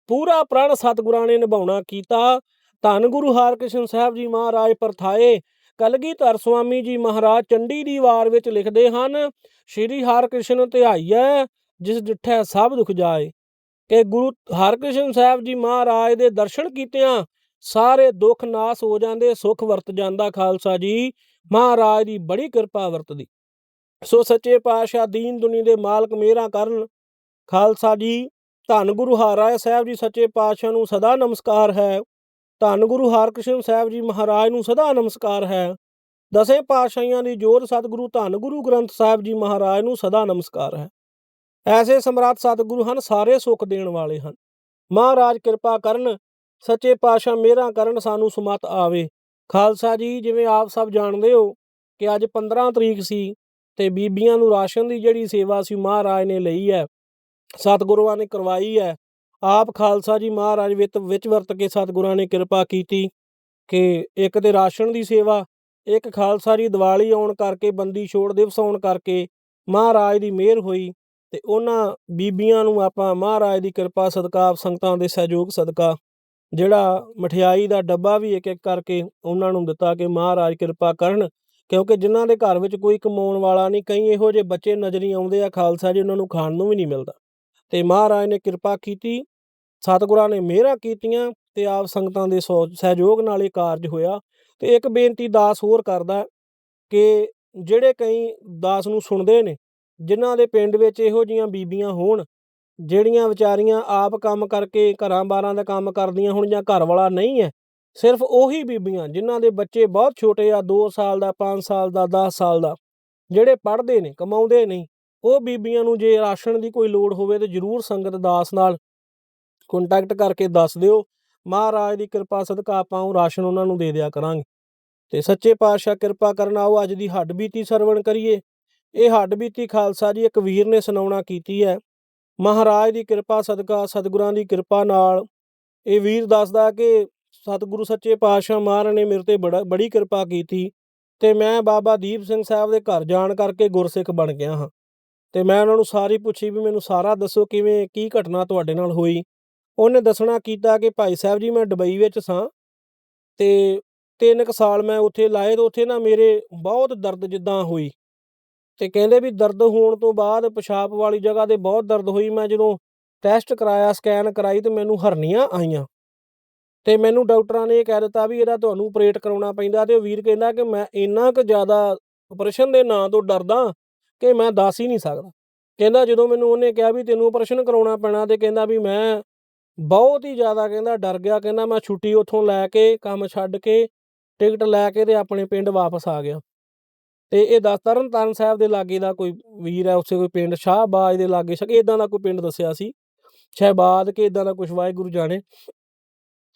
ਪੂਰਾ ਪ੍ਰਣ ਸਤਿਗੁਰਾਂ ਨੇ ਨਿਭਾਉਣਾ ਕੀਤਾ। ਧੰਨ ਗੁਰੂ ਹਰਕ੍ਰਿਸ਼ਨ ਸਾਹਿਬ ਜੀ ਮਹਾਰਾਜ ਪਰਥਾਏ ਕਲਗੀਧਰ ਸੁਆਮੀ ਜੀ ਮਹਾਰਾਜ ਚੰਡੀ ਦੀ ਵਾਰ ਵਿੱਚ ਲਿਖਦੇ ਹਨ, ਸ਼੍ਰੀ ਹਰਿਕ੍ਰਿਸ਼ਨ ਧਿਆਈਐ, ਜਿਸ ਡਿਠੈ ਸਭ ਦੁਖ ਜਾਏ। ਕਿ ਗੁਰੂ ਹਰਿਕ੍ਰਿਸ਼ਨ ਸਾਹਿਬ ਜੀ ਮਹਾਰਾਜ ਦੇ ਦਰਸ਼ਨ ਕੀਤਿਆਂ ਸਾਰੇ ਦੁੱਖ ਨਾਸ ਹੋ ਜਾਂਦੇ, ਸੁਖ ਵਰਤ ਜਾਂਦਾ ਖਾਲਸਾ ਜੀ, ਮਹਾਰਾਜ ਦੀ ਬੜੀ ਕਿਰਪਾ ਵਰਤਦੀ। ਸੋ ਸੱਚੇ ਪਾਤਸ਼ਾਹ ਦੀਨ ਦੁਨੀ ਦੇ ਮਾਲਕ ਮੇਰਾ ਕਰਨ। ਖਾਲਸਾ ਜੀ, ਧੰਨ ਗੁਰੂ ਹਰਿਰਾਏ ਸਾਹਿਬ ਜੀ, ਸੱਚੇ ਪਾਤਸ਼ਾਹ ਨੂੰ ਸਦਾ ਨਮਸਕਾਰ ਹੈ। ਧੰਨ ਗੁਰੂ ਹਰਿਕ੍ਰਿਸ਼ਨ ਸਾਹਿਬ ਜੀ ਮਹਾਰਾਜ ਨੂੰ ਸਦਾ ਨਮਸਕਾਰ ਹੈ। ਦਸੇ ਪਾਤਸ਼ਾਹੀਆਂ ਦੀ ਜੋਤ ਸਤਿਗੁਰੂ ਧੰਨ ਗੁਰੂ ਗ੍ਰੰਥ ਸਾਹਿਬ ਜੀ ਮਹਾਰਾਜ ਨੂੰ ਸਦਾ ਨਮਸਕਾਰ ਹੈ। ਐਸੇ ਸਮਰਾਟ ਸਤਿਗੁਰੂ ਹਨ, ਸਾਰੇ ਸੁੱਖ ਦੇਣ ਵਾਲੇ ਹਨ। ਮਹਾਰਾਜ ਕਿਰਪਾ ਕਰਨ, ਸੱਚੇ ਪਾਤਸ਼ਾਹ ਮੇਰਾ ਕਰਨ ਸਾਨੂੰ ਸਮਤ ਆਵੇ। ਖਾਲਸਾ ਜੀ, ਜਿਵੇਂ ਆਪ ਸਭ ਜਾਣਦੇ ਹੋ ਕਿ ਅੱਜ 15 ਤਰੀਕ ਸੀ ਤੇ ਬੀਬੀਆਂ ਨੂੰ ਰਾਸ਼ਨ ਦੀ ਜਿਹੜੀ ਸੇਵਾ ਸੀ ਮਹਾਰਾਜ ਨੇ ਲਈ ਹੈ, ਸਤਿਗੁਰੂਆਂ ਨੇ ਕਰਵਾਈ ਹੈ। ਆਪ ਖਾਲਸਾ ਜੀ ਮਹਾਰਾਜ ਵਿੱਚ ਵਿੱਚ ਵਰਤ ਕੇ ਸਤਿਗੁਰਾਂ ਨੇ ਕਿਰਪਾ ਕੀਤੀ ਕਿ ਇੱਕ ਤੇ ਰਾਸ਼ਨ ਦੀ ਸੇਵਾ, ਇੱਕ ਖਾਲਸਾ ਜੀ ਦੀਵਾਲੀ ਆਉਣ ਕਰਕੇ, ਬੰਦੀ ਛੋੜ ਦਿਵਸ ਆਉਣ ਕਰਕੇ ਮਹਾਰਾਜ ਦੀ ਮਿਹਰ ਹੋਈ ਤੇ ਉਹਨਾਂ ਬੀਬੀਆਂ ਨੂੰ ਆਪਾਂ ਮਹਾਰਾਜ ਦੀ ਕਿਰਪਾ, ਸਦਕਾ ਆਪ ਸੰਗਤਾਂ ਦੇ ਸਹਿਯੋਗ, ਸਦਕਾ ਜਿਹੜਾ ਮਠਿਆਈ ਦਾ ਡੱਬਾ ਵੀ ਇੱਕ ਇੱਕ ਕਰਕੇ ਉਹਨਾਂ ਨੂੰ ਦਿੱਤਾ ਕਿ ਮਹਾਰਾਜ ਕਿਰਪਾ ਕਰਨ ਕਿਉਂਕਿ ਜਿਨ੍ਹਾਂ ਦੇ ਘਰ ਵਿੱਚ ਕੋਈ ਕਮਾਉਣ ਵਾਲਾ ਨਹੀਂ, ਕਈ ਇਹੋ ਜਿਹੇ ਬੱਚੇ ਨਜ਼ਰੀ ਆਉਂਦੇ ਆ, ਖਾਲਸਾ ਜੀ ਉਹਨਾਂ ਨੂੰ ਖਾਣ ਨੂੰ ਵੀ ਨਹੀਂ ਮਿਲਦਾ ਤੇ ਮਹਾਰਾਜ ਨੇ ਕਿਰਪਾ ਕੀਤੀ ਸਤਿਗੁਰਾਂ ਨੇ ਮਿਹਰਾਂ ਕੀਤੀਆਂ ਤੇ ਆਪ ਸੰਗਤਾਂ ਦੇ ਸੋ- ਸਹਿਯੋਗ ਨਾਲ ਇਹ ਕਾਰਜ ਹੋਇਆ। ਤੇ ਇੱਕ ਬੇਨਤੀ ਦਾਸ ਹੋਰ ਕਰਦਾ ਕਿ ਜਿਹੜੇ ਕਈ ਦਾਸ ਨੂੰ ਸੁਣਦੇ ਨੇ, ਜਿਨ੍ਹਾਂ ਦੇ ਪਿੰਡ ਵਿੱਚ ਇਹੋ ਜੀਆਂ ਬੀਬੀਆਂ ਹੋਣ, ਜਿਹੜੀਆਂ ਵਿਚਾਰੀਆਂ ਆਪ ਕੰਮ ਕਰਕੇ ਘਰਾਂ ਬਾਰਾਂ ਦਾ ਕੰਮ ਕਰਦੀਆਂ ਹੁਣ ਜਾਂ ਘਰ ਵਾਲਾ ਨਹੀਂ ਹੈ, ਸਿਰਫ ਉਹੀ ਬੀਬੀਆਂ ਜਿਨ੍ਹਾਂ ਦੇ ਬੱਚੇ ਬਹੁਤ ਛੋਟੇ ਆ 2 ਸਾਲ ਦਾ 5 ਸਾਲ ਦਾ 10 ਸਾਲ ਦਾ, ਜਿਹੜੇ ਪੜ੍ਹਦੇ ਨੇ, ਕਮਾਉਂਦੇ ਨਹੀਂ, ਉਹ ਬੀਬੀਆਂ ਨੂੰ ਜੇ ਰਾਸ਼ਨ ਦੀ ਕੋਈ ਲੋੜ ਹੋਵੇ ਤੇ ਜਰੂਰ ਸੰਗਤ ਦਾਸ ਨਾਲ ਕੰਟੈਕਟ ਕਰਕੇ ਦੱਸ ਦਿਓ। ਮਹਾਰਾਜ ਦੀ ਕਿਰਪਾ ਸਦਕਾ ਆਪਾਂ ਉਹ ਰਾਸ਼ਨ ਉਹਨਾਂ ਨੂੰ ਦੇ ਦਿਆ ਕਰਾਂਗੇ। ਤੇ ਸੱਚੇ ਪਾਤਸ਼ਾਹ ਕਿਰਪਾ ਕਰਨ ਆਓ, ਅੱਜ ਦੀ ਹੱਡ ਬੀਤੀ ਸਰਵਣ ਕਰੀਏ। ਇਹ ਹੱਡ ਬੀਤੀ ਖਾਲਸਾ ਜੀ ਇੱਕ ਵੀਰ ਨੇ ਸੁਣਾਉਣਾ ਕੀਤੀ ਹੈ। ਮਹਾਰਾਜ ਦੀ ਕਿਰਪਾ ਸਦਕਾ, ਸਤਿਗੁਰਾਂ ਦੀ ਕਿਰਪਾ ਨਾਲ ਇਹ ਵੀਰ ਦੱਸਦਾ ਕਿ ਸਤਿਗੁਰੂ ਸੱਚੇ ਪਾਤਸ਼ਾਹ ਮਹਾਰਾਜ ਨੇ ਮੇਰੇ ਤੇ ਬੜਾ, ਬੜੀ ਕਿਰਪਾ ਕੀਤੀ ਤੇ ਮੈਂ ਬਾਬਾ ਦੀਪ ਸਿੰਘ ਸਾਹਿਬ ਦੇ ਘਰ ਜਾਣ ਕਰਕੇ ਗੁਰਸਿੱਖ ਬਣ ਗਿਆ ਹਾਂ। ਤੇ ਮੈਂ ਉਹਨਾਂ ਨੂੰ ਸਾਰੀ ਪੁੱਛੀ ਵੀ ਮੈਨੂੰ ਸਾਰਾ ਦੱਸੋ ਕਿਵੇਂ, ਕੀ ਘਟਨਾ ਤੁਹਾਡੇ ਨਾਲ ਹੋਈ? ਉਹਨੇ ਦੱਸਣਾ ਕੀਤਾ ਕਿ ਭਾਈ ਸਾਹਿਬ ਜੀ ਮੈਂ ਦੁਬਈ ਵਿੱਚ ਸਾਂ ਤੇ ਤਿੰਨ ਕੁ ਸਾਲ ਮੈਂ ਉੱਥੇ ਲਾਏ ਤੇ ਉੱਥੇ ਨਾ ਮੇਰੇ ਬਹੁਤ ਦਰਦ ਜਿੱਦਾਂ ਹੋਈ ਤੇ ਕਹਿੰਦੇ ਵੀ ਦਰਦ ਹੋਣ ਤੋਂ ਬਾਅਦ ਪਿਸ਼ਾਬ ਵਾਲੀ ਜਗ੍ਹਾ ਤੇ ਬਹੁਤ ਦਰਦ ਹੋਈ। ਮੈਂ ਜਦੋਂ ਟੈਸਟ ਕਰਾਇਆ ਸਕੈਨ ਕਰਾਈ ਤੇ ਮੈਨੂੰ ਹਰਨੀਆਂ ਆਈਆਂ ਤੇ ਮੈਨੂੰ ਡਾਕਟਰਾਂ ਨੇ ਇਹ ਕਹਿ ਦਿੱਤਾ ਵੀ ਇਹਦਾ ਤੁਹਾਨੂੰ ਆਪਰੇਟ ਕਰਾਉਣਾ ਪੈਂਦਾ ਤੇ ਉਹ ਵੀਰ ਕਹਿੰਦਾ ਕਿ ਮੈਂ ਇੰਨਾ ਕੁ ਜ਼ਿਆਦਾ ਆਪਰੇਸ਼ਨ ਦੇ ਨਾਂ ਤੋਂ ਡਰਦਾ ਕਿ ਮੈਂ ਦੱਸ ਹੀ ਨਹੀਂ ਸਕਦਾ। ਕਹਿੰਦਾ ਜਦੋਂ ਮੈਨੂੰ ਉਹਨੇ ਕਿਹਾ ਵੀ ਤੈਨੂੰ ਆਪਰੇਸ਼ਨ ਕਰਾਉਣਾ ਪੈਣਾ ਤੇ ਕਹਿੰਦਾ ਵੀ ਮੈਂ ਬਹੁਤ ਹੀ ਜ਼ਿਆਦਾ ਕਹਿੰਦਾ, ਡਰ ਗਿਆ, ਕਹਿੰਦਾ ਮੈਂ ਛੁੱਟੀ ਉੱਥੋਂ ਲੈ ਕੇ, ਕੰਮ ਛੱਡ ਕੇ, ਟਿਕਟ ਲੈ ਕੇ ਤੇ ਆਪਣੇ ਪਿੰਡ ਵਾਪਸ ਆ ਗਿਆ। ਤੇ ਇਹ ਦਸ ਤਰਨ ਤਾਰਨ ਸਾਹਿਬ ਦੇ ਲਾਗੇ ਦਾ ਕੋਈ ਵੀਰ ਹੈ ਉਸੇ ਕੋਈ ਪਿੰਡ, ਸ਼ਾਹਬਾਜ ਦੇ ਲਾਗੇ ਸ਼ਕ ਇਦਾਂ ਦਾ ਕੋਈ ਪਿੰਡ ਦੱਸਿਆ ਸੀ। ਸ਼ਹਿਬਾਦ ਕੇ ਇਦਾਂ ਦਾ ਕੁਝ ਵਾਹਿਗੁਰੂ ਜਾਣੇ।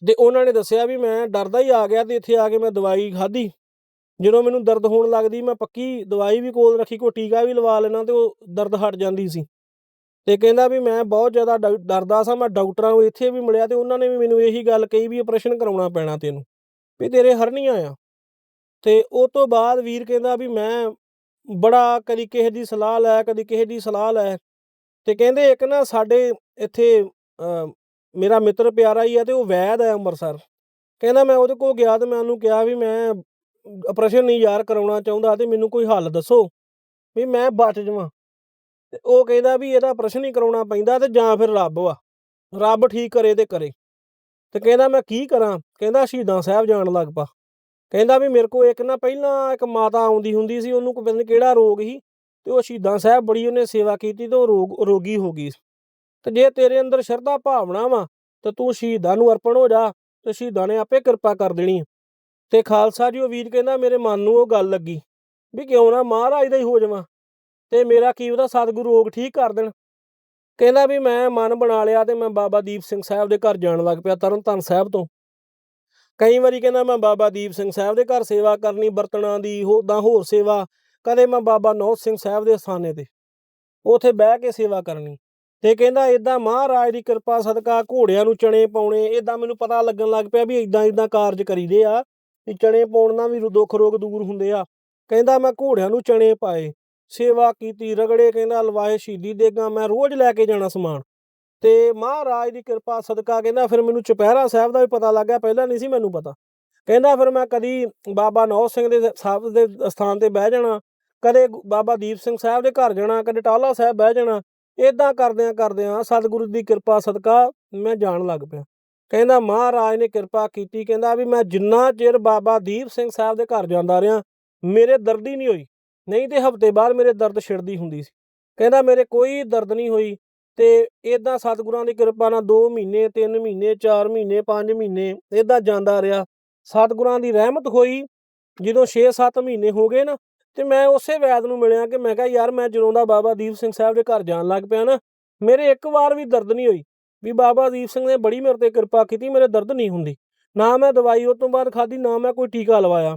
ਤੇ ਉਹਨਾਂ ਨੇ ਦੱਸਿਆ ਵੀ ਮੈਂ ਡਰਦਾ ਹੀ ਆ ਗਿਆ ਤੇ ਇੱਥੇ ਆ ਕੇ ਮੈਂ ਦਵਾਈ ਖਾਧੀ। ਜਦੋਂ ਮੈਨੂੰ ਦਰਦ ਹੋਣ ਲੱਗਦੀ, ਮੈਂ ਪੱਕੀ ਦਵਾਈ ਵੀ ਕੋਲ ਰੱਖੀ ਕੋਈ ਟੀਕਾ ਵੀ ਲਵਾ ਲੈਣਾ ਤੇ ਉਹ ਦਰਦ ਹਟ ਜਾਂਦੀ ਸੀ। ਤੇ ਕਹਿੰਦਾ ਵੀ ਮੈਂ ਬਹੁਤ ਜ਼ਿਆਦਾ ਡਰ- ਡਰਦਾ ਸਾਂ, ਮੈਂ ਡਾਕਟਰਾਂ ਨੂੰ ਇੱਥੇ ਵੀ ਮਿਲਿਆ ਤੇ ਉਹਨਾਂ ਨੇ ਵੀ ਮੈਨੂੰ ਇਹੀ ਗੱਲ ਕਹੀ ਵੀ ਆਪਰੇਸ਼ਨ ਕਰਾਉਣਾ ਪੈਣਾ ਤੈਨੂੰ, ਵੀ ਤੇਰੇ ਹਰਨੀਆਂ ਆ ਤੇ ਉਹ ਤੋਂ ਬਾਅਦ ਵੀਰ ਕਹਿੰਦਾ ਵੀ ਮੈਂ ਬੜਾ ਕਦੀ ਕਿਸੇ ਦੀ ਸਲਾਹ ਲੈ, ਕਦੀ ਕਿਸੇ ਦੀ ਸਲਾਹ ਲੈ। ਤੇ ਕਹਿੰਦੇ ਇੱਕ ਨਾ ਸਾਡੇ ਇੱਥੇ ਮੇਰਾ ਮਿੱਤਰ ਪਿਆਰਾ ਹੀ ਆ ਤੇ ਉਹ ਵੈਦ ਹੈ ਅੰਮ੍ਰਿਤਸਰ। ਕਹਿੰਦਾ ਮੈਂ ਉਹਦੇ ਕੋਲ ਗਿਆ ਤੇ ਮੈਂ ਉਹਨੂੰ ਕਿਹਾ ਵੀ ਮੈਂ ਆਪਰੇਸ਼ਨ ਨਹੀਂ ਯਾਰ ਕਰਾਉਣਾ ਚਾਹੁੰਦਾ ਤੇ ਮੈਨੂੰ ਕੋਈ ਹੱਲ ਦੱਸੋ, ਵੀ ਮੈਂ ਬਚ ਜਾਵਾਂ। ਉਹ ਕਹਿੰਦਾ ਵੀ ਇਹਦਾ ਪ੍ਰਸ਼ਨ ਹੀ ਕਰਾਉਣਾ ਪੈਂਦਾ ਤੇ ਜਾਂ ਫਿਰ ਰੱਬ ਵਾ ਰੱਬ ਠੀਕ ਕਰੇ ਤੇ ਕਰੇ। ਤੇ ਕਹਿੰਦਾ ਮੈਂ ਕੀ ਕਰਾਂ? ਕਹਿੰਦਾ ਸ਼ਹੀਦਾਂ ਸਾਹਿਬ ਜਾਣ ਲੱਗ ਪਾ। ਕਹਿੰਦਾ ਵੀ ਮੇਰੇ ਕੋ ਇੱਕ ਨਾ ਪਹਿਲਾਂ ਇੱਕ ਮਾਤਾ ਆਉਂਦੀ ਹੁੰਦੀ ਸੀ, ਉਹਨੂੰ ਕੋਈ ਪਤਾ ਨਹੀਂ ਕਿਹੜਾ ਰੋਗ ਸੀ ਤੇ ਉਹ ਸ਼ਹੀਦਾਂ ਸਾਹਿਬ ਬੜੀ ਉਹਨੇ ਸੇਵਾ ਕੀਤੀ ਤੇ ਉਹ ਰੋਗ, ਰੋਗੀ ਹੋ ਗਈ। ਤੇ ਜੇ ਤੇਰੇ ਅੰਦਰ ਸ਼ਰਧਾ ਭਾਵਨਾ ਵਾ, ਤੇ ਤੂੰ ਸ਼ਹੀਦਾਂ ਨੂੰ ਅਰਪਣ ਹੋ ਜਾ ਤੇ ਸ਼ਹੀਦਾਂ ਨੇ ਆਪੇ ਕਿਰਪਾ ਕਰ ਦੇਣੀ ਆ। ਤੇ ਖਾਲਸਾ ਜੀ ਉਹ ਵੀਰ ਕਹਿੰਦਾ ਮੇਰੇ ਮਨ ਨੂੰ ਉਹ ਗੱਲ ਲੱਗੀ ਵੀ ਕਿਉਂ ਨਾ ਮਹਾਰਾਜ ਦਾ ਹੀ ਹੋ ਜਾਵਾਂ। ਤੇ ਮੇਰਾ ਕੀ ਉਹਦਾ ਸਤਿਗੁਰੂ ਰੋਗ ਠੀਕ ਕਰ ਦੇਣ? ਕਹਿੰਦਾ ਵੀ ਮੈਂ ਮਨ ਬਣਾ ਲਿਆ ਤੇ ਮੈਂ ਬਾਬਾ ਦੀਪ ਸਿੰਘ ਸਾਹਿਬ ਦੇ ਘਰ ਜਾਣ ਲੱਗ ਪਿਆ ਤਰਨਤਾਰਨ ਸਾਹਿਬ ਤੋਂ। ਕਈ ਵਾਰੀ ਕਹਿੰਦਾ ਮੈਂ ਬਾਬਾ ਦੀਪ ਸਿੰਘ ਸਾਹਿਬ ਦੇ ਘਰ ਸੇਵਾ ਕਰਨੀ ਬਰਤਨਾਂ ਦੀ ਹੋਦਾਂ ਹੋਰ ਸੇਵਾ, ਕਦੇ ਮੈਂ ਬਾਬਾ ਨੌਤ ਸਿੰਘ ਸਾਹਿਬ ਦੇ ਅਸਥਾਨੇ ਤੇ, ਉਥੇ ਬਹਿ ਕੇ ਸੇਵਾ ਕਰਨੀ। ਤੇ ਕਹਿੰਦਾ ਇਦਾਂ ਮਹਾਰਾਜ ਦੀ ਕਿਰਪਾ, ਸਦਕਾ ਘੋੜਿਆਂ ਨੂੰ ਚਣੇ ਪਾਉਣੇ ਇਦਾਂ ਮੈਨੂੰ ਪਤਾ ਲੱਗਣ ਲੱਗ ਪਿਆ ਵੀ ਇਦਾਂ ਇਦਾਂ ਕਾਰਜ ਕਰੀਦੇ ਆ, ਵੀ ਚਣੇ ਪਾਉਣ ਨਾਲ ਵੀ ਦੁੱਖ ਰੋਗ ਦੂਰ ਹੁੰਦੇ ਆ। ਕਹਿੰਦਾ ਮੈਂ ਘੋੜਿਆਂ ਨੂੰ ਚਣੇ ਪਾਏ। ਸੇਵਾ ਕੀਤੀ, ਰਗੜੇ, ਕਹਿੰਦਾ ਲਵਾਏ ਸ਼ਹੀਦੀ ਦੇਗਾ ਮੈਂ ਰੋਜ਼ ਲੈ ਕੇ ਜਾਣਾ ਸਮਾਨ। ਤੇ ਮਹਾਰਾਜ ਦੀ ਕਿਰਪਾ, ਸਦਕਾ, ਕਹਿੰਦਾ, ਫਿਰ ਮੈਨੂੰ ਚੁਪਹਿਰਾ ਸਾਹਿਬ ਦਾ ਵੀ ਪਤਾ ਲੱਗ ਗਿਆ, ਪਹਿਲਾਂ ਨਹੀਂ ਸੀ ਮੈਨੂੰ ਪਤਾ। ਕਹਿੰਦਾ, ਫਿਰ ਮੈਂ ਕਦੀ ਬਾਬਾ ਨੌ ਸਿੰਘ ਦੇ ਸਾਹਿਬ ਦੇ ਸਥਾਨ ਤੇ ਬਹਿ ਜਾਣਾ, ਕਦੇ ਬਾਬਾ ਦੀਪ ਸਿੰਘ ਸਾਹਿਬ ਦੇ ਘਰ ਜਾਣਾ, ਕਦੇ ਟਾਲਾ ਸਾਹਿਬ ਬਹਿ ਜਾਣਾ ਇਦਾਂ ਕਰਦਿਆਂ ਕਰਦਿਆਂ ਸਤਿਗੁਰੂ ਦੀ ਕਿਰਪਾ, ਸਦਕਾ, ਮੈਂ ਜਾਣ ਲੱਗ ਪਿਆ। ਕਹਿੰਦਾ, ਮਹਾਰਾਜ ਨੇ ਕਿਰਪਾ ਕੀਤੀ, ਕਹਿੰਦਾ ਵੀ ਮੈਂ ਜਿੰਨਾ ਚਿਰ ਬਾਬਾ ਦੀਪ ਸਿੰਘ ਸਾਹਿਬ ਦੇ ਘਰ ਜਾਂਦਾ ਰਿਹਾ, ਮੇਰੇ ਦਰਦ ਹੀ ਨਹੀਂ ਹੋਈ। ਨਹੀਂ ਤੇ ਹਫ਼ਤੇ ਬਾਅਦ ਮੇਰੇ ਦਰਦ ਛਿੜਦੀ ਹੁੰਦੀ ਸੀ। ਕਹਿੰਦਾ ਮੇਰੇ ਕੋਈ ਦਰਦ ਨਹੀਂ ਹੋਈ ਤੇ ਇਦਾਂ ਸਤਿਗੁਰਾਂ ਦੀ ਕਿਰਪਾ ਨਾਲ 2 ਮਹੀਨੇ 3 ਮਹੀਨੇ 4 ਮਹੀਨੇ 5 ਮਹੀਨੇ ਇਦਾਂ ਜਾਂਦਾ ਰਿਹਾ। ਸਤਿਗੁਰਾਂ ਦੀ ਰਹਿਮਤ ਹੋਈ। ਜਦੋਂ 6-7 ਮਹੀਨੇ ਹੋ ਗਏ ਨਾ ਤੇ ਮੈਂ ਉਸੇ ਵੈਦ ਨੂੰ ਮਿਲਿਆ ਕਿ ਮੈਂ ਕਿਹਾ, ਯਾਰ, ਮੈਂ ਜਦੋਂ ਦਾ ਬਾਬਾ ਦੀਪ ਸਿੰਘ ਸਾਹਿਬ ਦੇ ਘਰ ਜਾਣ ਲੱਗ ਪਿਆ ਨਾ। ਮੇਰੇ ਇੱਕ ਵਾਰ ਵੀ ਦਰਦ ਨਹੀਂ ਹੋਈ। ਵੀ ਬਾਬਾ ਦੀਪ ਸਿੰਘ ਨੇ ਬੜੀ ਮੇਰੇ ਤੇ ਕਿਰਪਾ ਕੀਤੀ, ਮੇਰੇ ਦਰਦ ਨਹੀਂ ਹੁੰਦੀ। ਨਾ ਮੈਂ ਦਵਾਈ ਉਹ ਤੋਂ ਬਾਅਦ ਖਾਧੀ, ਨਾ ਮੈਂ ਕੋਈ ਟੀਕਾ ਲਵਾਇਆ।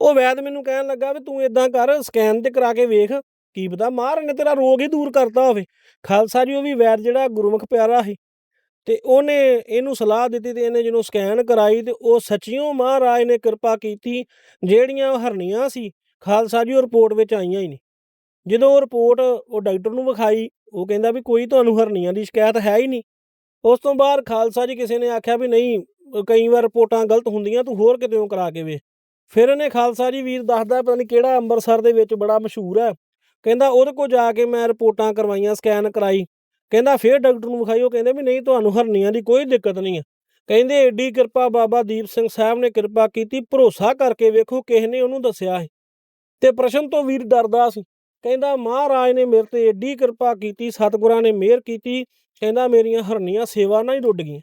ਉਹ ਵੈਦ ਮੈਨੂੰ ਕਹਿਣ ਲੱਗਾ ਵੀ ਤੂੰ ਇਦਾਂ ਕਰ ਸਕੈਨ ਤੇ ਕਰਾ ਕੇ ਵੇਖ ਕੀ ਪਤਾ ਮਹਾਰਾਜ ਨੇ ਤੇਰਾ ਰੋਗ ਹੀ ਦੂਰ ਕਰਤਾ ਹੋਵੇ। ਖਾਲਸਾ ਜੀ, ਉਹ ਵੀ ਵੈਦ ਜਿਹੜਾ ਗੁਰਮੁਖ ਪਿਆਰਾ ਸੀ। ਤੇ ਉਹਨੇ ਇਹਨੂੰ ਸਲਾਹ ਦਿੱਤੀ ਤੇ ਇਹਨੇ ਜਦੋਂ ਸਕੈਨ ਕਰਾਈ ਤੇ ਉਹ ਸੱਚੀਓ ਮਹਾਰਾਜ ਨੇ ਕਿਰਪਾ ਕੀਤੀ, ਜਿਹੜੀਆਂ ਹਰਨੀਆਂ ਸੀ, ਖਾਲਸਾ ਜੀ ਉਹ ਰਿਪੋਰਟ ਵਿੱਚ ਆਈਆਂ ਹੀ ਨਹੀਂ। ਜਦੋਂ ਉਹ ਰਿਪੋਰਟ ਉਹ ਡਾਕਟਰ ਨੂੰ ਵਿਖਾਈ, ਉਹ ਕਹਿੰਦਾ ਵੀ ਕੋਈ ਤੁਹਾਨੂੰ ਹਰਨੀਆਂ ਦੀ ਸ਼ਿਕਾਇਤ ਹੈ ਹੀ ਨਹੀਂ। ਉਸ ਤੋਂ ਬਾਅਦ ਖਾਲਸਾ ਜੀ ਕਿਸੇ ਨੇ ਆਖਿਆ ਵੀ ਨਹੀਂ, ਕਈ ਵਾਰ ਰਿਪੋਰਟਾਂ ਗਲਤ ਹੁੰਦੀਆਂ, ਤੂੰ ਹੋਰ ਕਿਤੇੋਂ ਕਰਾ ਕੇ ਵੇ ਫਿਰ ਇਹਨੇ ਖਾਲਸਾ ਜੀ ਵੀਰ ਦੱਸਦਾ ਪਤਾ ਨਹੀਂ ਕਿਹੜਾ ਅੰਮ੍ਰਿਤਸਰ ਦੇ ਵਿੱਚ ਬੜਾ ਮਸ਼ਹੂਰ ਹੈ। ਕਹਿੰਦਾ ਉਹਦੇ ਕੋਲ ਜਾ ਕੇ ਮੈਂ ਰਿਪੋਰਟਾਂ ਕਰਵਾਈਆਂ, ਸਕੈਨ ਕਰਾਈ। ਕਹਿੰਦਾ ਫਿਰ ਡਾਕਟਰ ਨੂੰ ਵਿਖਾਈ, ਉਹ ਕਹਿੰਦੇ ਵੀ ਨਹੀਂ ਤੁਹਾਨੂੰ ਹਰਨੀਆਂ ਦੀ ਕੋਈ ਦਿੱਕਤ ਨਹੀਂ ਹੈ। ਕਹਿੰਦੇ ਏਡੀ ਕਿਰਪਾ ਬਾਬਾ ਦੀਪ ਸਿੰਘ ਸਾਹਿਬ ਨੇ ਕਿਰਪਾ ਕੀਤੀ, ਭਰੋਸਾ ਕਰਕੇ ਵੇਖੋ ਕਿਸੇ ਨੇ ਉਹਨੂੰ ਦੱਸਿਆ ਹੈ ਤੇ ਪ੍ਰਸ਼ਨ ਤੋਂ ਵੀਰ ਡਰਦਾ ਸੀ। ਕਹਿੰਦਾ ਮਹਾਰਾਜ ਨੇ ਮੇਰੇ ਤੇ ਏਡੀ ਕਿਰਪਾ ਕੀਤੀ, ਸਤਿਗੁਰਾਂ ਨੇ ਮਿਹਰ ਕੀਤੀ, ਕਹਿੰਦਾ ਮੇਰੀਆਂ ਹਰਨੀਆਂ ਸੇਵਾ ਨਾਲ ਹੀ ਰੁੱਡ ਗਈਆਂ।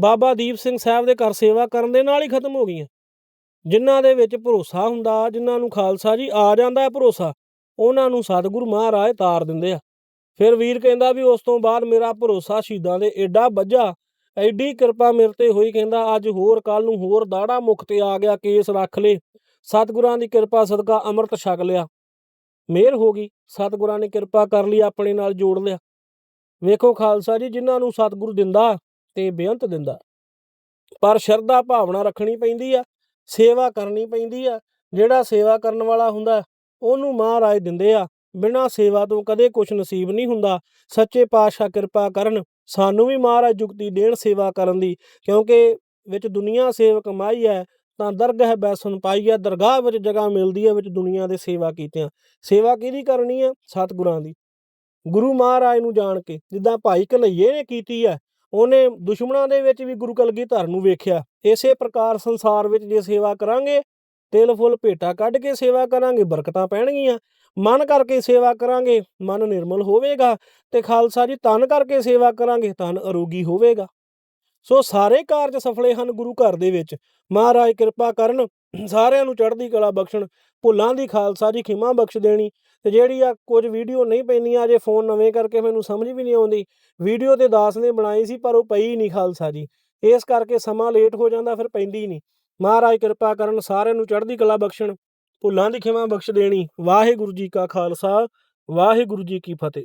ਬਾਬਾ ਦੀਪ ਸਿੰਘ ਸਾਹਿਬ ਦੇ ਘਰ ਸੇਵਾ ਕਰਨ ਦੇ ਨਾਲ ਹੀ ਖਤਮ ਹੋ ਗਈਆਂ। ਜਿਨ੍ਹਾਂ ਦੇ ਵਿੱਚ ਭਰੋਸਾ ਹੁੰਦਾ, ਜਿਨ੍ਹਾਂ ਨੂੰ ਖਾਲਸਾ ਜੀ ਆ ਜਾਂਦਾ ਹੈ ਭਰੋਸਾ, ਉਹਨਾਂ ਨੂੰ ਸਤਿਗੁਰੂ ਮਹਾਰਾਜ ਤਾਰ ਦਿੰਦੇ ਆ। ਫਿਰ ਵੀਰ ਕਹਿੰਦਾ ਵੀ ਉਸ ਤੋਂ ਬਾਅਦ ਮੇਰਾ ਭਰੋਸਾ ਸ਼ਹੀਦਾਂ ਦੇ ਏਡਾ ਵੱਜਾ, ਐਡੀ ਕਿਰਪਾ ਮੇਰੇ ਤੇ ਹੋਈ, ਕਹਿੰਦਾ ਅੱਜ ਹੋਰ ਕੱਲ ਨੂੰ ਹੋਰ ਦਾੜਾ ਮੁਖ ਤੇ ਆ ਗਿਆ, ਕੇਸ ਰੱਖ ਲੇ। ਸਤਿਗੁਰਾਂ ਦੀ ਕਿਰਪਾ ਸਦਕਾ ਅੰਮ੍ਰਿਤ ਛਕ ਲਿਆ। ਮਿਹਰ ਹੋ ਗਈ, ਸਤਿਗੁਰਾਂ ਨੇ ਕਿਰਪਾ ਕਰ ਲਈ, ਆਪਣੇ ਨਾਲ ਜੋੜ ਲਿਆ। ਵੇਖੋ ਖਾਲਸਾ ਜੀ, ਜਿਨ੍ਹਾਂ ਨੂੰ ਸਤਿਗੁਰ ਦਿੰਦਾ ਤੇ ਬੇਅੰਤ ਦਿੰਦਾ। ਪਰ ਸ਼ਰਧਾ ਭਾਵਨਾ ਰੱਖਣੀ ਪੈਂਦੀ ਆ ਸੇਵਾ ਕਰਨੀ ਪੈਂਦੀ ਆ, ਜਿਹੜਾ ਸੇਵਾ ਕਰਨ ਵਾਲਾ ਹੁੰਦਾ, ਉਹਨੂੰ ਮਹਾਰਾਜ ਦਿੰਦੇ ਆ, ਬਿਨਾਂ ਸੇਵਾ ਤੋਂ ਕਦੇ ਕੁਝ ਨਸੀਬ ਨਹੀਂ ਹੁੰਦਾ। ਸੱਚੇ ਪਾਤਸ਼ਾਹ ਕਿਰਪਾ ਕਰਨ, ਸਾਨੂੰ ਵੀ ਮਹਾਰਾਜ ਜੁਗਤੀ ਦੇਣ ਸੇਵਾ ਕਰਨ ਦੀ, ਕਿਉਂਕਿ ਵਿੱਚ ਦੁਨੀਆ ਸੇਵਕ ਮਾਈ ਹੈ, ਤਾਂ ਦਰਗਾਹ ਬੈਸਨ ਪਾਈ ਹੈ ਦਰਗਾਹ ਵਿੱਚ ਜਗ੍ਹਾ ਮਿਲਦੀ ਹੈ ਵਿੱਚ ਦੁਨੀਆ ਦੇ ਸੇਵਾ ਕੀਤਿਆਂ। ਸੇਵਾ ਕਿਹਦੀ ਕਰਨੀ ਹੈ ਸਤਿਗੁਰਾਂ ਦੀ। ਗੁਰੂ ਮਹਾਰਾਜ ਨੂੰ ਜਾਣ ਕੇ, ਜਿੱਦਾਂ ਭਾਈ ਕਨਈਏ ਨੇ ਕੀਤੀ ਹੈ ਉਹਨੇ ਦੁਸ਼ਮਣਾਂ ਦੇ ਵਿੱਚ ਵੀ ਗੁਰੂ ਕਲਗੀਧਰ ਨੂੰ ਵੇਖਿਆ। ਇਸੇ ਪ੍ਰਕਾਰ ਸੰਸਾਰ ਵਿੱਚ ਜੇ ਸੇਵਾ ਕਰਾਂਗੇ, ਤਿਲ ਫੁੱਲ ਭੇਟਾ ਕੱਢ ਕੇ ਸੇਵਾ ਕਰਾਂਗੇ, ਬਰਕਤਾਂ ਪੈਣਗੀਆਂ। ਮਨ ਕਰਕੇ ਸੇਵਾ ਕਰਾਂਗੇ, ਮਨ ਨਿਰਮਲ ਹੋਵੇਗਾ ਤੇ ਖਾਲਸਾ ਜੀ ਤਨ ਕਰਕੇ ਸੇਵਾ ਕਰਾਂਗੇ ਤਨ ਅਰੋਗੀ ਹੋਵੇਗਾ। ਸੋ ਸਾਰੇ ਕਾਰਜ ਸਫਲੇ ਹਨ ਗੁਰੂ ਘਰ ਦੇ ਵਿੱਚ। ਮਹਾਰਾਜ ਕਿਰਪਾ ਕਰਨ, ਸਾਰਿਆਂ ਨੂੰ ਚੜ੍ਹਦੀ ਕਲਾ ਬਖਸ਼ਣ, ਭੁੱਲਾਂ ਦੀ ਖਾਲਸਾ ਜੀ ਖਿਮਾ ਬਖਸ਼ ਦੇਣੀ। ਤੇ ਜਿਹੜੀ ਆ ਕੁਝ ਵੀਡੀਓ ਨਹੀਂ ਪੈਂਦੀਆਂ, ਅਜੇ ਫੋਨ ਨਵੇਂ ਕਰਕੇ ਮੈਨੂੰ ਸਮਝ ਵੀ ਨਹੀਂ ਆਉਂਦੀ। ਵੀਡੀਓ ਤੇ ਦਾਸ ਨੇ ਬਣਾਈ ਸੀ, ਪਰ ਉਹ ਪਈ ਨਹੀਂ ਖਾਲਸਾ ਜੀ। ਇਸ ਕਰਕੇ ਸਮਾਂ ਲੇਟ ਹੋ ਜਾਂਦਾ, ਫਿਰ ਪੈਂਦੀ ਨਹੀਂ। ਮਹਾਰਾਜ ਕਿਰਪਾ ਕਰਨ, ਸਾਰਿਆਂ ਨੂੰ ਚੜ੍ਹਦੀ ਕਲਾ ਬਖਸ਼ਣ, ਭੁੱਲਾਂ ਦੀ ਖਿਮਾ ਬਖਸ਼ ਦੇਣੀ। ਵਾਹਿਗੁਰੂ ਜੀ ਕਾ ਖਾਲਸਾ, ਵਾਹਿਗੁਰੂ ਜੀ ਕੀ ਫਤਿਹ।